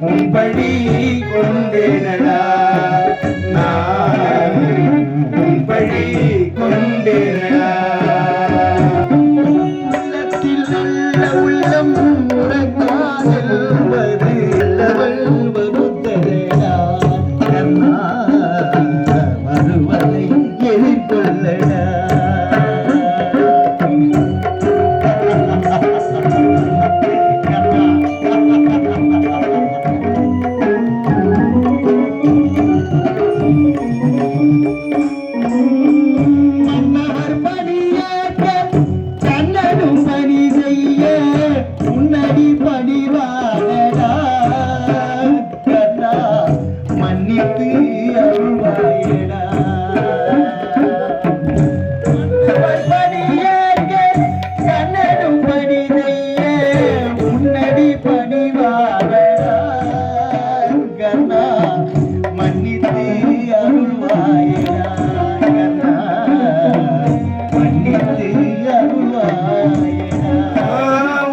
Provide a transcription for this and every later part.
உன்படி கொண்டேனடா.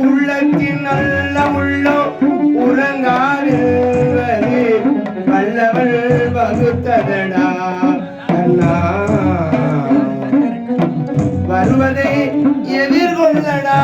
உள்ளத்தின் நல்ல உள்ளம் உறங்காடுவது வல்லவள் வகுத்ததடா. கண்ணா வருவதை எதிர்கொள்ளடா.